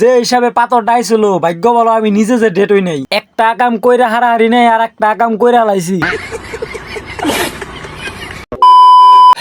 যে হিসাবে পাথর ডাইছিল, ভাগ্য বলো, আমি নিজে যে ডেট হই নাই। একটা কাম কইরা হারাহারি নেই আর একটা কাম কইরা হালাইছি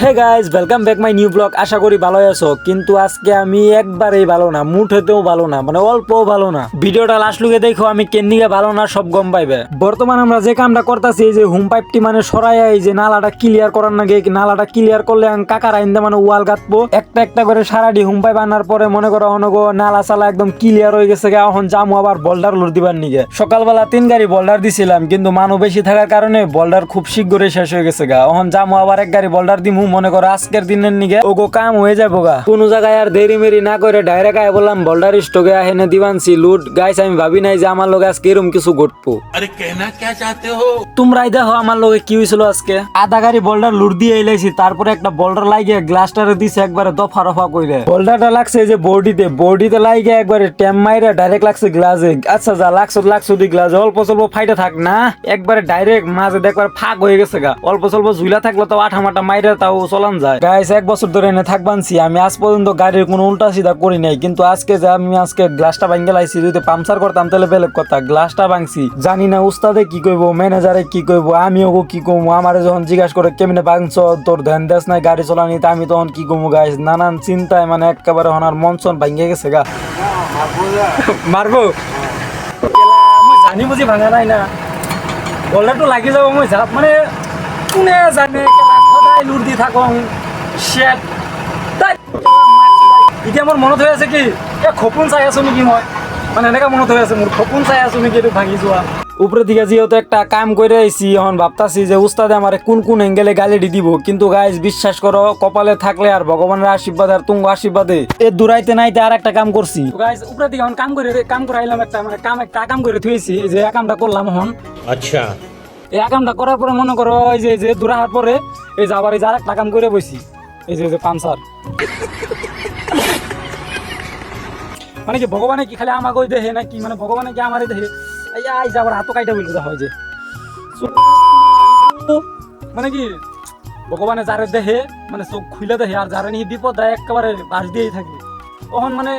hey guys welcome back my new blog আশা করি ভালো আছো। কিন্তু আজকে আমি একবারেই ভালো না মুঠ হতেও ভালো না মানে অল্পও ভালো না। ভিডিওটা লাস্ট লুকে দেখো, আমি কেন্দিকে ভালো না, সব গম পাইবে। বর্তমানে আমরা যে কামটা করতেছি যে হুম পাইপটি মানে সরাই এই যে নালাটা ক্লিয়ার করার নাকি নালাটা ক্লিয়ার করলে আমি কাকার আইন্দা মানে ওয়াল গাঁথবো একটা একটা করে সারাটি হুম পাইপ আনার পরে মনে করো, অনগো নালা চালা একদম ক্লিয়ার হয়ে গেছে এখন জামু আবার বোল্ডার লোড দিবার নিগে। সকালবেলা তিন গাড়ি বল্ডার দিছিলাম, কিন্তু মানুষ বেশি থাকার কারণে বল্ডার খুব শীঘ্রই শেষ হয়ে গেছে গা, এখন জামু আবার এক গাড়ি বল্ডার দিমু। মনে করো আজকের দিনের নিগে ওগো কাম হয়ে যাব গা। কোনো জায়গায় আর দেরি মেরি না করে ডাইরেক্ট আয় বললাম বল্ডার স্টকে হেনে দিবানছি। লুট গাইস আমি ভাবি নাই যে আমার লোকে আজকে এরম কিছু ঘটবো। আরে কেনা কে চাতে হো? তোমরাই দেখো আমার লোকে কি হয়েছিল আজকে। আধা গাড়ি বল্ডার লুট দিয়ে এলাইছি তারপরে একটা বল্ডার লাগিয়ে গ্লাসটারে দিছে একবারে দফা রফা কইরে। বল্ডারটা লাগছে যে বডিতে বডিতে লাগে একবারে ট্যাম মাইরা ডাইরেক্ট লাগছে গ্লাসে আচ্ছা যা লাগছো লাগছো দি গ্লাসে অল্প স্বল্প ফাইটা থাক না। একবারে ডাইরেক্ট মাঝে দেখবার ফাঁক হয়ে গেছে গা। অল্প স্বল্প ঝুলা থাকল তো আঠা মাঠা মাইরা তাও চলান যায়। গাইস এক বছর ধরে এনে থাকবানছি আমি আজ পর্যন্ত গাড়ির কোনো উল্টা সিধা করি নাই, কিন্তু আজকে যে আমি আজকে গ্লাসটা ভাঙ্গে লাইছি, যদি পাংচার করতাম তাহলে বেলেগ কথা, গ্লাসটা ভাঙছি। জানি না উস্তাদে কি কইবো, ম্যানেজারে কি কইবো আমি ওগো কি কমু, আমারে যখন জিজ্ঞাসা করে, কেমনে ভাঙছ? তোর ধ্যান দেশ নাই, গাড়ি চলানি তা আমি তখন কি কমু গাইস নানান চিন্তায় মানে একেবারে হনার মন চন ভাঙ্গে গেছে, গা। মারবো? জানি বুঝি ভাঙা নাই না। বললেতো লাগি যাব, মই যাম মানে কোনে জানে? মোবাইল উর্দি থাকং শেট এতিয়া মোৰ মনত হৈ আছে কি? এই খপোন চাই আছো নেকি মই? মানে এনেকা মনত হৈ আছে মোৰ, খপোন চাই আছো নেকি এইটো ভাঙি যোৱা। উপরে দিকে যেহেতু একটা কাম করে আইসি এখন ভাবতাছি যে উস্তাদে আমার কোন কোন এংগেলে গালি দি দিব। কিন্তু গাইজ বিশ্বাস করো কপালে থাকলে আর ভগবানের আশীর্বাদ আর তুঙ্গ আশীর্বাদে এ দূরাইতে নাইতে আর একটা কাম করছি গাইজ উপরে থেকে এখন কাম করে কাম করে আইলাম একটা মানে কাম, একটা কাম করে থুয়েছি যে কামটা করলাম এখন। আচ্ছা। এই কামটা করার পরে মনে করো এই যে যে দূরাহার পরে এই যে আবার এই যে আরেকটা কাম করে বসি এই যে যে মানে কি ভগবানে কি খালি আমাকে দেহে নাকি? মানে ভগবানে কি আমারই দেহে? এই আই যে আবার হাতও কাইটা বলি হয় যে। মানে কি ভগবানে যারে দেহে মানে চোখ খুলে দেহে আর যারে নিয়ে বিপদ দেয় একেবারে বাস দিয়েই থাকে। তখন মানে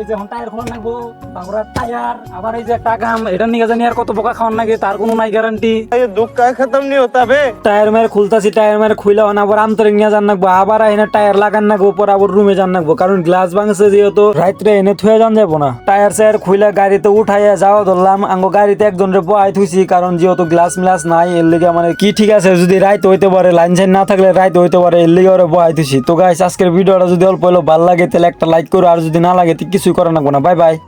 এই যে টায়ার খোলা নাগবো বাঁকুড়ার টায়ার আবার এই যে একটা গাম এটা নিয়ে জানি আর কত বোকা খাওয়ার নাকি তার কোনো নাই গ্যারান্টি দুঃখ কায় খতম নিয়ে হতা টায়ার মেরে খুলতাছি টায়ার মেরে খুলে হন আবার আন্তরিক নিয়ে যান নাগবো আবার এনে টায়ার লাগান নাগবো পর আবার রুমে যান নাগবো কারণ গ্লাস ভাঙছে যেহেতু রাত্রে এনে থুয়ে যান যাব না। টায়ার সায়ার খুলে গাড়িতে উঠাইয়া যাওয়া ধরলাম আঙ্গো গাড়িতে একজন রে বয় থুইছি কারণ যেহেতু গ্লাস মিলাস নাই এর লিগে মানে কি ঠিক আছে যদি রাইত হইতে পারে লাইন সাইন না থাকলে রাইত হইতে পারে এর লিগে ওরা বয় থুইছি। তো গাইস আজকের ভিডিওটা যদি অল্প হলো ভালো লাগে তাহলে একটা লাইক করো আর যদি না লাগে তো কিছুই করা লাগবো না। Bye bye.